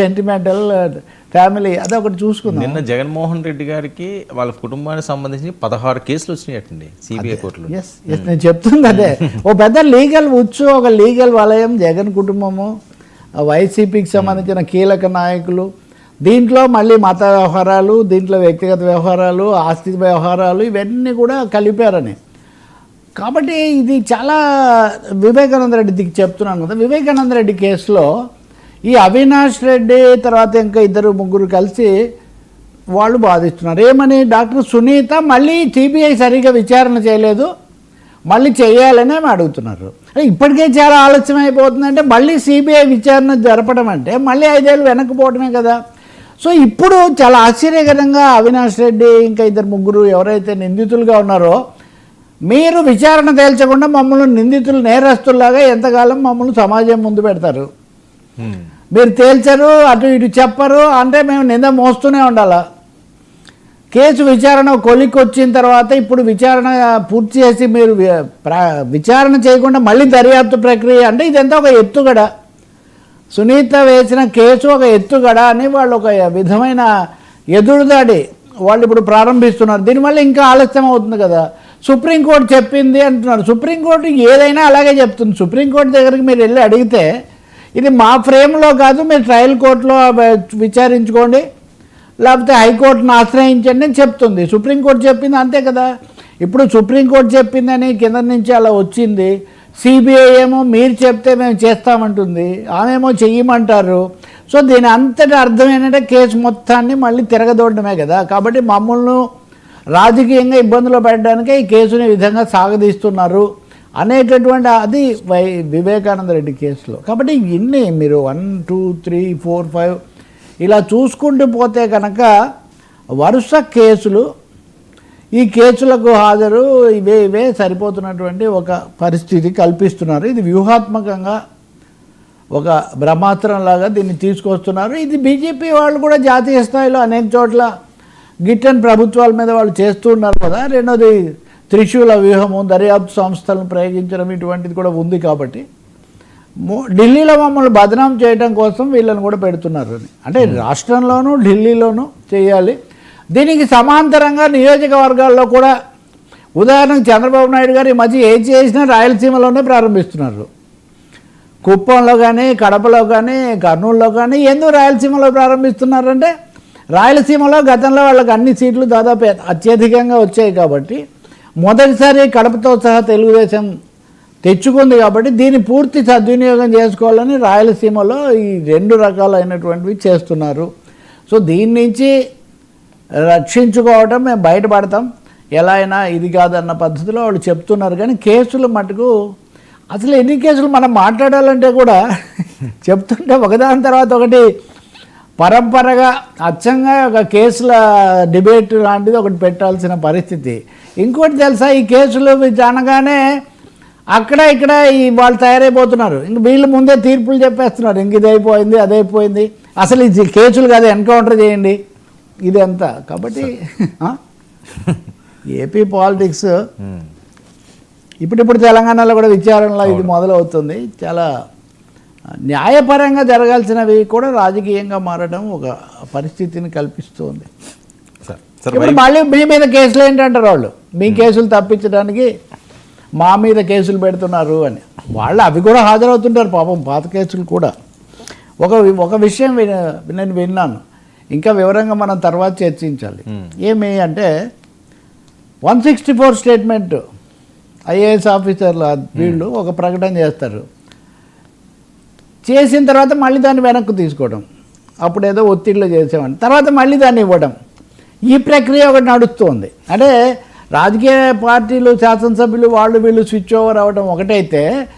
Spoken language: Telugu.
సెంటిమెంటల్ ఫ్యామిలీ అదొకటి చూసుకుందాం. నిన్న జగన్మోహన్ రెడ్డి గారికి వాళ్ళ కుటుంబానికి సంబంధించి పదహారు కేసులు వచ్చినాయటండి సిబిఐ కోర్టులో. ఎస్ ఎస్ నేను చెప్తుంది అదే. ఓ పెద్ద లీగల్ ఉచ్చు ఒక లీగల్ వలయం జగన్ కుటుంబము వైసీపీకి సంబంధించిన కీలక నాయకులు దీంట్లో మళ్ళీ మత వ్యవహారాలు దీంట్లో వ్యక్తిగత వ్యవహారాలు ఆస్తి వ్యవహారాలు ఇవన్నీ కూడా కలిపారని. కాబట్టి ఇది చాలా వివేకానంద రెడ్డికి చెప్తున్నాను కదా. వివేకానంద రెడ్డి కేసులో ఈ అవినాష్ రెడ్డి తర్వాత ఇంకా ఇద్దరు ముగ్గురు కలిసి వాళ్ళు బాధిస్తున్నారు. ఏమని? డాక్టర్ సునీత మళ్ళీ సిబిఐ సరిగా విచారణ చేయలేదు. మళ్ళీ చేయాలని అడుగుతున్నారు. ఇప్పటికే చాలా ఆలస్యం అయిపోతుందంటే మళ్ళీ సిబిఐ విచారణ జరపడం అంటే మళ్ళీ ఐదేళ్ళు వెనక్కిపోవడమే కదా. సో ఇప్పుడు చాలా ఆశ్చర్యకరంగా అవినాష్ రెడ్డి ఇంకా ఇద్దరు ముగ్గురు ఎవరైతే నిందితులుగా ఉన్నారో మీరు విచారణ తేల్చకుండా మమ్మల్ని నిందితులు నేరస్తుల్లాగా ఎంతకాలం మమ్మల్ని సమాజం ముందు పెడతారు? మీరు తేల్చరు అటు ఇటు చెప్పరు అంటే మేము నింద మోస్తూనే ఉండాలా. కేసు విచారణ కొలిక్కి వచ్చిన తర్వాత ఇప్పుడు విచారణ పూర్తి చేసి మీరు విచారణ చేయకుండా మళ్ళీ దర్యాప్తు ప్రక్రియ అంటే ఇదంతా ఒక ఎత్తుగడ. సునీత వేసిన కేసు ఒక ఎత్తుగడ అని వాళ్ళు ఒక విధమైన ఎదురుదాడి వాళ్ళు ఇప్పుడు ప్రారంభిస్తున్నారు. దీనివల్ల ఇంకా ఆలస్యం అవుతుంది కదా. సుప్రీంకోర్టు చెప్పింది అంటున్నారు. సుప్రీంకోర్టు ఏదైనా అలాగే చెప్తుంది. సుప్రీంకోర్టు దగ్గరికి మీరు వెళ్ళి అడిగితే ఇది మా ఫ్రేమ్లో కాదు మీరు ట్రయల్ కోర్టులో విచారించుకోండి. లేకపోతే హైకోర్టును ఆశ్రయించండి అని చెప్తుంది. సుప్రీంకోర్టు చెప్పింది అంతే కదా. ఇప్పుడు సుప్రీంకోర్టు చెప్పిందని కింద నుంచి అలా వచ్చింది. సిబిఐ ఏమో మీరు చెప్తే మేము చేస్తామంటుంది. ఆమెమో చెయ్యమంటారు. సో దీని అంతటి అర్థం ఏంటంటే కేసు మొత్తాన్ని మళ్ళీ తిరగదోడమే కదా. కాబట్టి మమ్మల్ని రాజకీయంగా ఇబ్బందులు పెట్టడానికే ఈ కేసుని విధంగా సాగదీస్తున్నారు. అనేటటువంటి అది వై వివేకానంద రెడ్డి కేసులో. కాబట్టి ఇన్ని మీరు one two three four five ఇలా చూసుకుంటూ పోతే కనుక వరుస కేసులు ఈ కేసులకు హాజరు ఇవే ఇవే సరిపోతున్నటువంటి ఒక పరిస్థితి కల్పిస్తున్నారు. ఇది వ్యూహాత్మకంగా ఒక బ్రహ్మాస్త్రంలాగా దీన్ని తీసుకొస్తున్నారు. ఇది బీజేపీ వాళ్ళు కూడా జాతీయ స్థాయిలో అనేక చోట్ల గిట్టని ప్రభుత్వాల మీద వాళ్ళు చేస్తూ ఉన్నారు కదా. రెండోది త్రిశూల వ్యూహము దర్యాప్తు సంస్థలను ప్రయోగించడం ఇటువంటిది కూడా ఉంది కాబట్టి ఢిల్లీలో మమ్మల్ని బదనాం చేయడం కోసం వీళ్ళని కూడా పెడుతున్నారు అని. అంటే రాష్ట్రంలోనూ ఢిల్లీలోనూ చేయాలి. దీనికి సమాంతరంగా నియోజకవర్గాల్లో కూడా ఉదాహరణకు చంద్రబాబు నాయుడు గారు ఈ మధ్య ఏం చేసినా రాయలసీమలోనే ప్రారంభిస్తున్నారు. కుప్పంలో కానీ కడపలో కానీ కర్నూలులో కానీ ఎందుకు రాయలసీమలో ప్రారంభిస్తున్నారంటే రాయలసీమలో గతంలో వాళ్ళకి అన్ని సీట్లు దాదాపు అత్యధికంగా వచ్చాయి కాబట్టి మొదటిసారి కడపతో సహా తెలుగుదేశం తెచ్చుకుంది కాబట్టి దీన్ని పూర్తి సద్వినియోగం చేసుకోవాలని రాయలసీమలో ఈ రెండు రకాలైనటువంటివి చేస్తున్నారు. సో దీని నుంచి రక్షించుకోవటం మేము బయటపడతాం. ఎలా అయినా ఇది కాదన్న పద్ధతిలో వాళ్ళు చెప్తున్నారు కానీ కేసులు మటుకు అసలు ఎన్ని కేసులు మనం మాట్లాడాలంటే కూడా చెప్తుంటే ఒకదాని తర్వాత ఒకటి పరంపరగా అచ్చంగా ఒక కేసుల డిబేట్ లాంటిది ఒకటి పెట్టాల్సిన పరిస్థితి. ఇంకోటి తెలుసా ఈ కేసులు అనగానే అక్కడ ఇక్కడ ఈ వాళ్ళు తయారైపోతున్నారు. ఇంక వీళ్ళు ముందే తీర్పులు చెప్పేస్తున్నారు. ఇంక ఇది అయిపోయింది అదైపోయింది. అసలు ఇది కేసులు కాదు ఎన్కౌంటర్ చేయండి. ఇది అంతా కాబట్టి? AP politics. ఇప్పుడిప్పుడు తెలంగాణలో కూడా విచారణలో ఇది మొదలవుతుంది. చాలా న్యాయపరంగా జరగాల్సినవి కూడా రాజకీయంగా మారడం ఒక పరిస్థితిని కల్పిస్తుంది. ఇప్పుడు మళ్ళీ మీ మీద కేసులు ఏంటంటారు వాళ్ళు? మీ కేసులు తప్పించడానికి మా మీద కేసులు పెడుతున్నారు అని. వాళ్ళు అవి కూడా హాజరవుతుంటారు పాపం పాత కేసులు కూడా. ఒక ఒక విషయం నేను విన్నాను. ఇంకా వివరంగా మనం తర్వాత చర్చించాలి. ఏమి అంటే one sixty four statement IAS ఆఫీసర్ల వీళ్ళు ఒక ప్రకటన చేస్తారు. చేసిన తర్వాత మళ్ళీ దాన్ని వెనక్కి తీసుకోవడం. అప్పుడు ఏదో ఒత్తిడిలో చేసేవాడిని. తర్వాత మళ్ళీ దాన్ని ఇవ్వడం. ఈ ప్రక్రియ ఒకటి నడుస్తుంది. అంటే రాజకీయ పార్టీలు శాసనసభ్యులు వాళ్ళు వీళ్ళు స్విచ్ ఓవర్ అవ్వడం ఒకటైతే